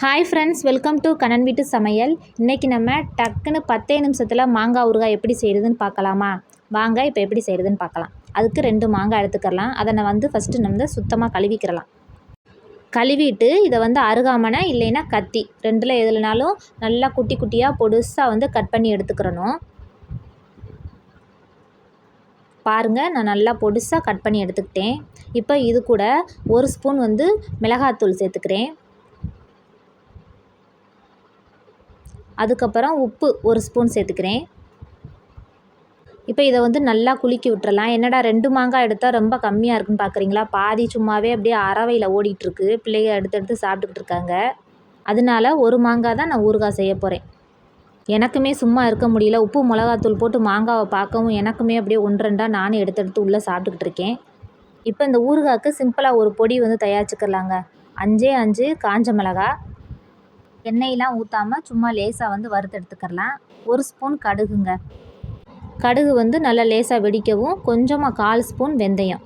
Hi friends welcome to Kannan வீட்டு சமையல் இன்றைக்கி நம்ம டக்குன்னு பத்தே நிமிஷத்தில் மாங்காய் ஊறுகாய் எப்படி செய்கிறதுன்னு பார்க்கலாமா? வாங்க இப்போ எப்படி செய்கிறதுன்னு பார்க்கலாம். அதுக்கு ரெண்டு மாங்காய் எடுத்துக்கலாம் அதை நான் வந்து ஃபஸ்ட்டு நம்ம சுத்தமாக கழுவிக்கிறலாம். கழுவிட்டு இதை வந்து அருகாமனை இல்லைன்னா கத்தி. ரெண்டில் எதுலனாலும் நல்லா குட்டி குட்டியாக பொடுசாக வந்து கட் பண்ணி எடுத்துக்கிறணும். பாருங்கள் நான் நல்லா பொடுசாக கட் பண்ணி எடுத்துக்கிட்டேன். இப்போ இது கூட ஒரு ஸ்பூன் வந்து மிளகாத்தூள் சேர்த்துக்கிறேன். அதுக்கப்புறம் உப்பு ஒரு ஸ்பூன் சேர்த்துக்கிறேன். இப்போ இதை வந்து நல்லா குலுக்கி விட்டுறலாம். என்னடா ரெண்டு மாங்காய் எடுத்தால் ரொம்ப கம்மியாக இருக்குன்னு பார்க்குறீங்களா பாதி சும்மாவே அப்படியே அறவையில் ஓடிட்டுருக்கு. பிள்ளைங்க எடுத்து எடுத்து சாப்பிட்டுக்கிட்டு இருக்காங்க. அதனால ஒரு மாங்காய் தான் நான் ஊறுகாய் செய்ய போகிறேன் எனக்குமே சும்மா இருக்க முடியல. உப்பு மிளகாத்தூள் போட்டு மாங்காவை பார்க்கவும் எனக்குமே அப்படியே ஒன்று ரெண்டாக நானும் எடுத்து எடுத்து உள்ளே சாப்பிட்டுக்கிட்டு இருக்கேன். இப்போ இந்த ஊறுகாய்க்கு சிம்பிளாக ஒரு பொடி வந்து தயாரிச்சுக்கலாங்க. அஞ்சே அஞ்சு காஞ்ச மிளகா எண்ணெயெலாம் ஊற்றாமல் சும்மா லேசாக வந்து வறுத்தெடுத்துக்கலாம் ஒரு ஸ்பூன் கடுகுங்க. கடுகு வந்து நல்லா லேசாக வெடிக்கவும் கொஞ்சமாக கால் ஸ்பூன் வெந்தயம்.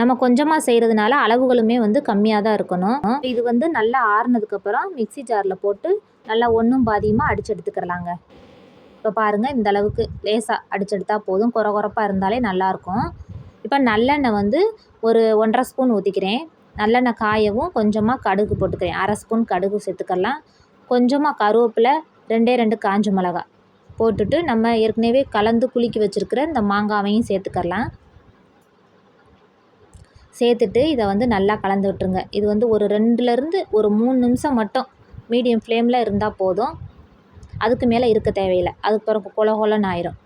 நம்ம கொஞ்சமாக செய்கிறதுனால அளவுகளுமே வந்து கம்மியாக தான் இருக்கணும். இது வந்து நல்லா ஆறுனதுக்கப்புறம் மிக்சி ஜாரில் போட்டு நல்லா ஒன்றும் பாதியமாக அடித்து எடுத்துக்கிறலாங்க. இப்போ பாருங்கள் இந்த அளவுக்கு லேசாக அடிச்செடுத்தா போதும். குறை குறப்பாக இருந்தாலே நல்லாயிருக்கும் இப்போ நல்லெண்ணெய் வந்து ஒரு ஒன்றரை ஸ்பூன் ஊற்றிக்கிறேன் நல்லெண்ணெய் காயவும் கொஞ்சமாக கடுகு போட்டுக்கிறேன். அரை ஸ்பூன் கடுகு சேர்த்துக்கலாம் கொஞ்சமாக கருவேப்பிலை ரெண்டே ரெண்டு காஞ்ச மிளகா போட்டுட்டு நம்ம ஏற்கனவே கலந்து குலுக்கி வச்சுருக்கிற இந்த மாங்காவையும் சேர்த்துக்கலாம் சேர்த்துட்டு இதை வந்து நல்லா கலந்து விட்டுருங்க. இது வந்து ஒரு ரெண்டுலேருந்து ஒரு மூணு நிமிஷம் மட்டும் மீடியம் ஃப்ளேமில் இருந்தால் போதும். அதுக்கு மேலே இருக்க தேவையில்லை. அதுக்கு பிறகு கொலகொலன்னு ஆயிரும்.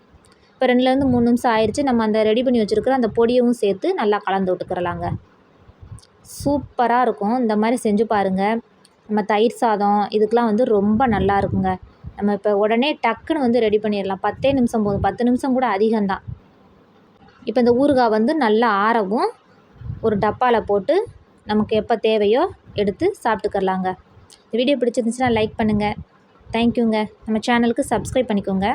இப்போ ரெண்டுலேருந்து மூணு நிமிஷம் ஆயிடுச்சு நம்ம அந்த ரெடி பண்ணி வச்சுருக்கிற அந்த பொடியவும் சேர்த்து நல்லா கலந்து விட்டுக்கிறலாங்க. சூப்பராக இருக்கும். இந்த மாதிரி செஞ்சு பாருங்கள் நம்ம தயிர் சாதம் இதுக்கெலாம் வந்து ரொம்ப நல்லா இருக்குங்க. நம்ம இப்போ உடனே டக்குன்னு வந்து ரெடி பண்ணிடலாம். பத்தே நிமிஷம் போதும். பத்து நிமிஷம் கூட அதிகம்தான். இப்போ இந்த ஊறுகாய் வந்து நல்லா ஆறவும் ஒரு டப்பாவில் போட்டு நமக்கு எப்போ தேவையோ எடுத்து சாப்பிட்டுக்கரலாங்க இந்த வீடியோ பிடிச்சிருந்துச்சுன்னா லைக் பண்ணுங்கள் தேங்க்யூங்க நம்ம சேனலுக்கு சப்ஸ்கிரைப் பண்ணிக்கோங்க.